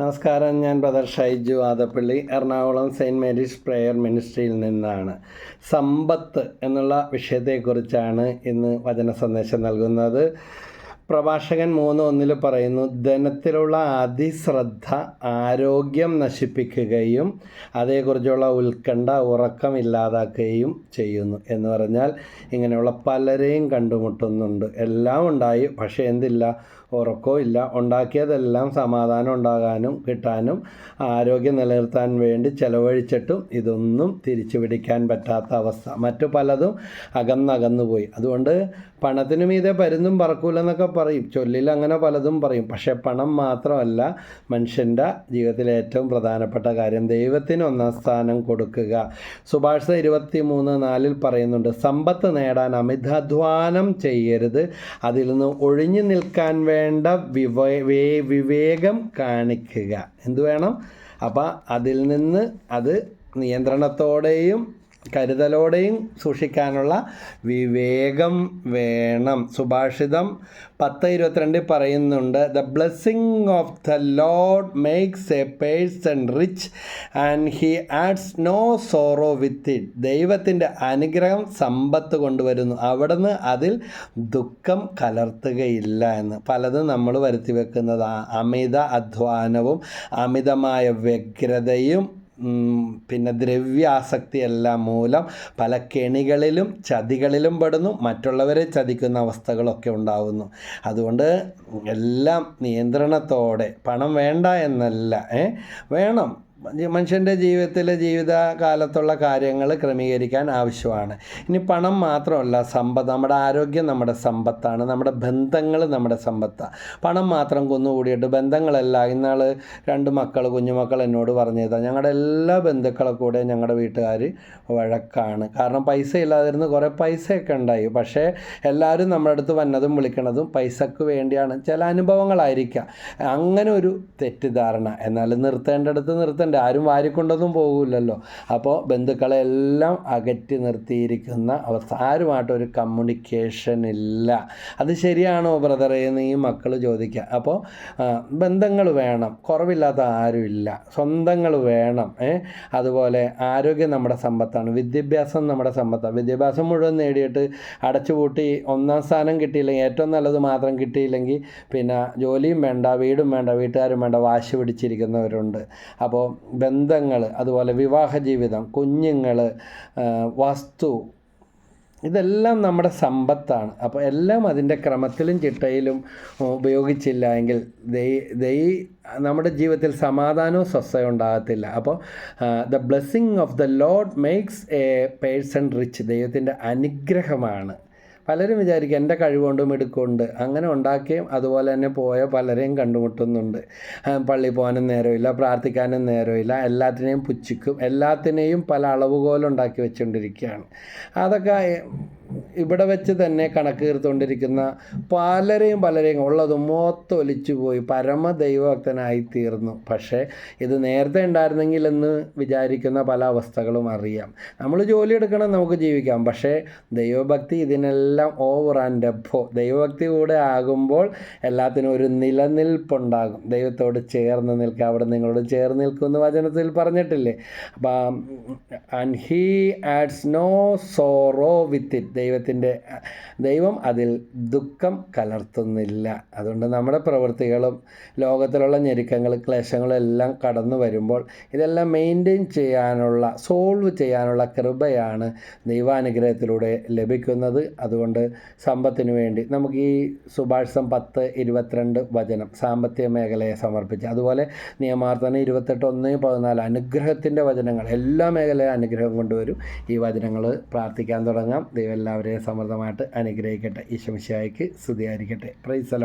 നമസ്കാരം ഞാൻ brother Shaiju Adappally Ernakulam saint Mary's prayer മിനിസ്ട്രിയിൽ നിന്നാണ്. സമ്പത്ത് എന്നുള്ള വിഷയത്തെക്കുറിച്ചാണ് ഇന്ന് വചന സന്ദേശം നൽകുന്നത്. പ്രഭാഷകൻ മൂന്ന് ഒന്നിൽ പറയുന്നു ധനത്തിലുള്ള അതിശ്രദ്ധ ആരോഗ്യം നശിപ്പിക്കുകയും അതേക്കുറിച്ചുള്ള ഉത്കണ്ഠ ഉറക്കം ഇല്ലാതാക്കുകയും ചെയ്യുന്നു. എന്ന് പറഞ്ഞാൽ ഇങ്ങനെയുള്ള പലരെയും കണ്ടുമുട്ടുന്നുണ്ട്. എല്ലാം ഉണ്ടായി പക്ഷേ എന്തില്ല? ഉറക്കവും ഇല്ല. ഉണ്ടാക്കിയതെല്ലാം സമാധാനം ഉണ്ടാകാനും കിട്ടാനും ആരോഗ്യം നിലനിർത്താൻ വേണ്ടി ചെലവഴിച്ചിട്ടും ഇതൊന്നും തിരിച്ചു പിടിക്കാൻ പറ്റാത്ത അവസ്ഥ. മറ്റു പലതും അകന്നകന്നു പോയി അതുകൊണ്ട് പണത്തിന് മീതെ പരുന്നും പറക്കൂലെന്നൊക്കെ പറയും. ചൊല്ലിൽ അങ്ങനെ പലതും പറയും. പക്ഷേ പണം മാത്രമല്ല മനുഷ്യന്റെ ജീവിതത്തിലെ ഏറ്റവും പ്രധാനപ്പെട്ട കാര്യം ദൈവത്തിന് ഒന്നാം സ്ഥാനം കൊടുക്കുക. സുഭാഷ ഇരുപത്തി മൂന്ന് നാലിൽ പറയുന്നുണ്ട് സമ്പത്ത് നേടാൻ അമിതാധ്വാനം ചെയ്യരുത്. അതിൽ നിന്ന് ഒഴിഞ്ഞു നിൽക്കാൻ വേണ്ട വിവേ വിവേകം കാണിക്കുക. എന്തു വേണം? അപ്പം അതിൽ നിന്ന് അത് നിയന്ത്രണത്തോടെയും കരുതലോടെയും സൂക്ഷിക്കാനുള്ള വിവേകം വേണം. സുഭാഷിതം പത്ത് ഇരുപത്തിരണ്ടിൽ പറയുന്നുണ്ട് the blessing of the Lord makes a person rich and he adds no sorrow with it ദൈവത്തിന്റെ അനുഗ്രഹം സമ്പത്ത് കൊണ്ടുവരുന്നു. അവിടുന്ന് അതിൽ ദുഃഖം കലർത്തുകയില്ല എന്ന്. പലതും നമ്മൾ വരുത്തി വെക്കുന്നത് അമിത അധ്വാനവും അമിതമായ വ്യഗ്രതയും പിന്നെ ദ്രവ്യാസക്തിയെല്ലാം മൂലം പല കെണികളിലും ചതികളിലും പെടുന്നു. മറ്റുള്ളവരെ ചതിക്കുന്ന അവസ്ഥകളൊക്കെ ഉണ്ടാകുന്നു അതുകൊണ്ട് എല്ലാം നിയന്ത്രണത്തോടെ പണം വേണ്ട എന്നല്ല വേണം. മനുഷ്യന്റെ ജീവിതത്തിലെ ജീവിതകാലത്തുള്ള കാര്യങ്ങൾ ക്രമീകരിക്കാൻ ആവശ്യമാണ്. ഇനി പണം മാത്രമല്ല സമ്പത്ത്. നമ്മുടെ ആരോഗ്യം നമ്മുടെ സമ്പത്താണ്. നമ്മുടെ ബന്ധങ്ങൾ നമ്മുടെ സമ്പത്താണ് പണം മാത്രം കുന്നുകൂടിയിട്ട് ബന്ധങ്ങളല്ല. ഇന്നാൾ രണ്ട് മക്കൾ കുഞ്ഞുമക്കൾ എന്നോട് പറഞ്ഞതാണ് ഞങ്ങളുടെ എല്ലാ ബന്ധുക്കളെ കൂടെ ഞങ്ങളുടെ വീട്ടുകാർ വഴക്കാണ്. കാരണം പൈസ ഇല്ലാതിരുന്ന് കുറേ പൈസയൊക്കെ ഉണ്ടായി. പക്ഷേ എല്ലാവരും നമ്മുടെ അടുത്ത് വന്നതും വിളിക്കണതും പൈസക്ക് വേണ്ടിയാണ്. ചില അനുഭവങ്ങളായിരിക്കാം. അങ്ങനെ ഒരു തെറ്റിദ്ധാരണ. എന്നാൽ നിർത്തേണ്ടടുത്ത് നിർത്തേണ്ട ഉണ്ട് ആരും വാരിക്കൊണ്ടൊന്നും പോകില്ലല്ലോ അപ്പോൾ ബന്ധുക്കളെ എല്ലാം അകറ്റി നിർത്തിയിരിക്കുന്ന അവസ്ഥ. ആരുമായിട്ടൊരു കമ്മ്യൂണിക്കേഷൻ ഇല്ല. അത് ശരിയാണോ ബ്രദറെ എന്ന് ഈ മക്കൾ ചോദിക്കുക അപ്പോൾ ബന്ധങ്ങൾ വേണം. കുറവില്ലാത്ത ആരുമില്ല സ്വന്തങ്ങൾ വേണം. അതുപോലെ ആരോഗ്യം നമ്മുടെ സമ്പത്താണ്. വിദ്യാഭ്യാസം നമ്മുടെ സമ്പത്താണ്. വിദ്യാഭ്യാസം മുഴുവൻ നേടിയിട്ട് അടച്ചുപൂട്ടി ഒന്നാം സ്ഥാനം കിട്ടിയില്ലെങ്കിൽ ഏറ്റവും നല്ലത് മാത്രം കിട്ടിയില്ലെങ്കിൽ പിന്നെ ജോലിയും വേണ്ട വീടും വേണ്ട വീട്ടുകാരും വേണ്ട വാശി പിടിച്ചിരിക്കുന്നവരുണ്ട്. അപ്പോൾ ബന്ധങ്ങൾ അതുപോലെ വിവാഹ ജീവിതം കുഞ്ഞുങ്ങൾ വസ്തു ഇതെല്ലാം നമ്മുടെ സമ്പത്താണ്. അപ്പോൾ എല്ലാം അതിന്റെ ക്രമത്തിലും ചിട്ടയിലും ഉപയോഗിച്ചില്ല എങ്കിൽ ദൈ ദൈ നമ്മുടെ ജീവിതത്തിൽ സമാധാനവും സ്വസ്ഥയും ഉണ്ടാകത്തില്ല. അപ്പോൾ the blessing of the Lord makes a person rich ദൈവത്തിന്റെ അനുഗ്രഹമാണ്. പലരും വിചാരിക്കും എന്റെ കഴിവുകൊണ്ട് എടുക്കുന്നുണ്ട് അങ്ങനെ ഉണ്ടാക്കിയും അതുപോലെ തന്നെ പോയ പലരെയും കണ്ടുമുട്ടുന്നുണ്ട്. പള്ളി പോകാനും നേരമില്ല പ്രാർത്ഥിക്കാനും നേരമില്ല എല്ലാത്തിനെയും പുച്ഛിക്കും എല്ലാത്തിനെയും പല അളവുകോലുണ്ടാക്കി വെച്ചുകൊണ്ടിരിക്കുകയാണ് അതൊക്കെ ഇവിടെ വെച്ച് തന്നെ കണക്ക് തീർത്തുകൊണ്ടിരിക്കുന്ന പലരെയും പലരെയും ഉള്ളത് മൊത്തം ഒലിച്ചു പോയി പരമദൈവഭക്തനായി തീർന്നു പക്ഷേ ഇത് നേരത്തെ ഉണ്ടായിരുന്നെങ്കിൽ എന്ന് വിചാരിക്കുന്ന പല അവസ്ഥകളും അറിയാം. നമ്മൾ ജോലി എടുക്കണം നമുക്ക് ജീവിക്കാം. പക്ഷേ ദൈവഭക്തി ഇതിനെല്ലാം ഓവർ ആൻഡ് എബോ ദൈവഭക്തി കൂടെ ആകുമ്പോൾ എല്ലാത്തിനും ഒരു നിലനിൽപ്പുണ്ടാകും. ദൈവത്തോട് ചേർന്ന് നിൽക്കുക. അവിടെ നിങ്ങളോട് ചേർന്ന് നിൽക്കുമെന്ന് വചനത്തിൽ പറഞ്ഞിട്ടില്ലേ? അപ്പം and he adds no sorrow with it ദൈവത്തിന്റെ ദൈവം അതിൽ ദുഃഖം കലർത്തുന്നില്ല. അതുകൊണ്ട് നമ്മുടെ പ്രവൃത്തികളും ലോകത്തിലുള്ള ഞെരുക്കങ്ങൾ ക്ലേശങ്ങളും എല്ലാം കടന്നു വരുമ്പോൾ ഇതെല്ലാം മെയിന്റെയിൻ ചെയ്യാനുള്ള സോൾവ് ചെയ്യാനുള്ള കൃപയാണ് ദൈവാനുഗ്രഹത്തിലൂടെ ലഭിക്കുന്നത്. അതുകൊണ്ട് സമ്പത്തിന് വേണ്ടി നമുക്ക് ഈ സുഭാഷം പത്ത് ഇരുപത്തിരണ്ട് വചനം സാമ്പത്തിക മേഖലയെ സമർപ്പിച്ച് അതുപോലെ നിയമാർത്ഥന ഇരുപത്തെട്ട് ഒന്ന് പതിനാല് അനുഗ്രഹത്തിന്റെ വചനങ്ങൾ എല്ലാ മേഖലയും അനുഗ്രഹം കൊണ്ടുവരും. ഈ വചനങ്ങൾ പ്രാർത്ഥിക്കാൻ തുടങ്ങാം. ദൈവം എല്ലാവരെയും സമൃദ്ധമായിട്ട് അനുഗ്രഹിക്കട്ടെ. ഈശംശായിക്ക് സ്തുതിയായിരിക്കട്ടെ. പ്രൈസലോ